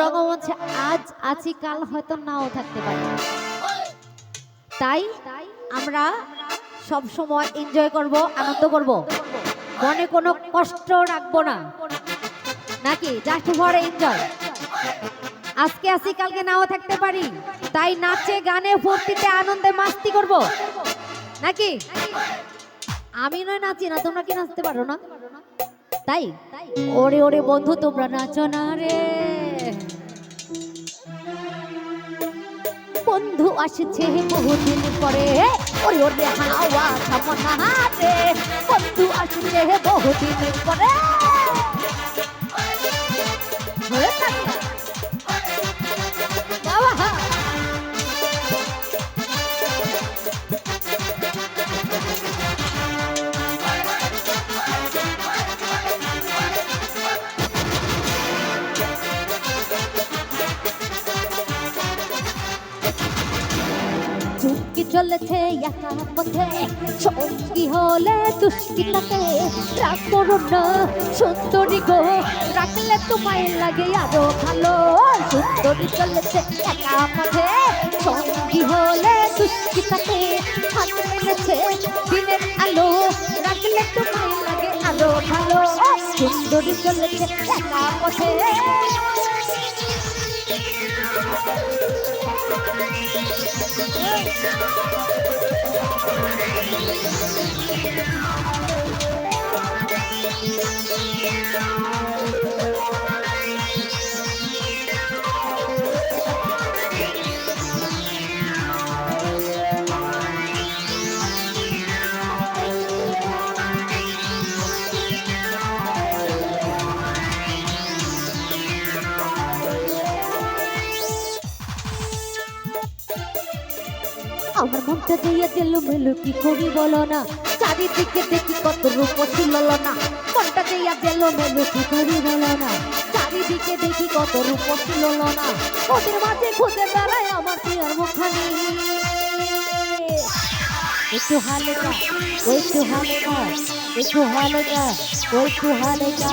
রঙ্গমঞ্চে আজ আছি, কাল হয়তো নাও থাকতে পারি। তাই আমরা সব সময় এনজয় করব, আনন্দ করব। মনে কোনো কষ্ট রাখব না। নাকি? জাস্ট ফর এনজয় আজকে আসি কালকে নাও থাকতে পারি। তাই নাচে, গানে, ফুর্তিতে, আনন্দে মাস্তি করব। নাকি? আমি নয় নাচি না, তোমরা কি নাচতে পারো না? তাই? ওরে ওরে, বন্ধু, তোমরা নাচো না রে। বন্ধু আসছে বহুদিন পরে। ওরে ওরে হাওয়া সামনা রে বন্ধু আসছে বহুদিন পরে। চলেছে একা পথে সঙ্গী হলে দুষ্কিটাতে রাগ করো না, সুন্দরী গো, রাখলে তোমায় লাগে আরও ভালো। সুন্দরী চলেছে একা পথে, সঙ্গী হলে দুষ্কিটাতে হাত মেরেছে দিনের আলো। রাখলে তোমায় লাগে আরও ভালো। সুন্দরী চলেছে একা পথে। Yeah. আমার মনটা দিয়ে দিল মেলু কি করি বলো না, চারিদিকে দেখি কত রূপ ছিল না মনটা দিয়ে দিল মেলু কি করি বলো না, চারিদিকে দেখি কত রূপ ছিল না ওদের মাঝে খুঁজে বেড়ায় আমার প্রিয়র মুখানি একটু হালকা একটু হালকা একটু হালকা একটু হালকা।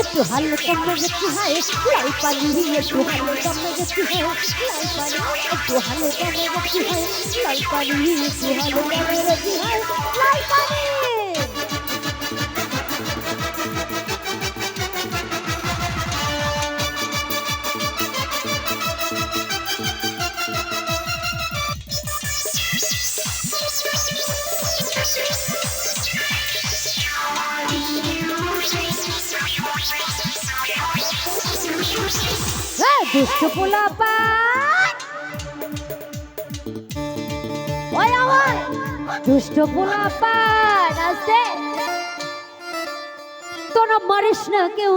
একটু হালকা মেরেছি হায় লাই পানি একটু হালকা মেরেছি হায় লাই পানি একটু হালকা গেছি, হায় লাই পানি একটু হালকা গেছি, হায়। দুষ্ট ওই নাচতে তোরা না কেউ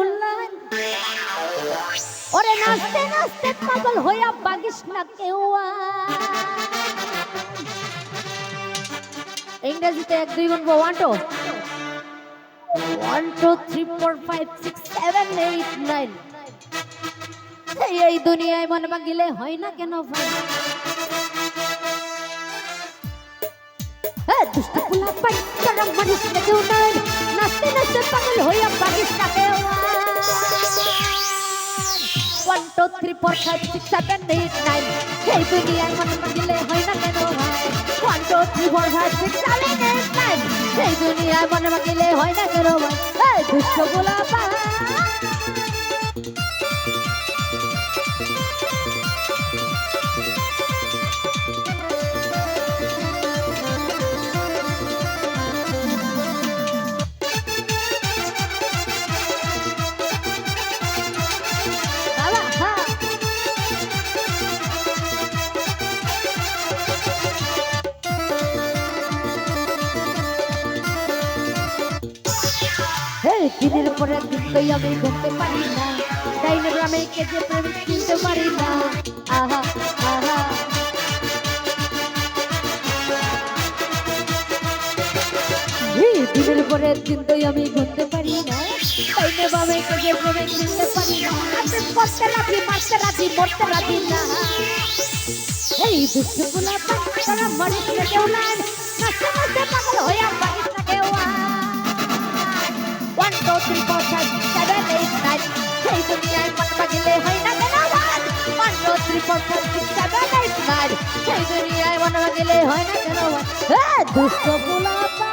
ওরে নাচতে নাচতে পাগল হইয়া বাগিস না কেউ ইংরেজিতে এক, দুই গুণ one two one two three four five six seven eight nine এই দুনিয়ায় মন বাগিলে হয় না কেন দুষ্ট পোলা পাই, তারা মারিস না কেউ নাই। নাচতে নাচতে এই দুনিয়ায় মন বাগিলে হয় না কেন one two three four five six seven হয় না কেন ভাই? এই দুষ্ট হে দিনের পরে দিন তো আমি ঘুরতে পারি না। ডাইনে গ্রামে কে যে প্রেমিক চিনতে পারি না। আহা আহা। দিনের পরে দিন তো আমি ঘুরতে পারি না। ডাইনে গ্রামে কে যে প্রেমিক চিনতে পারি না। আপনি করতে রাখি মারতে রাখি মরতে রাখি না। এই দুষ্টগুলা তারা মরিস কেউ না। নাচতে নাচতে পাগল হইয়া রসিক বসাই সেভেন এইট নাইন সেই দুনিয়ায় মন মাগিলে হয় না কেন ভাত ওয়ান টু থ্রি ফোর সেই দুনিয়ায় মন মাগিলে হয় না কেন ভাত দুষ্ট গোলাপা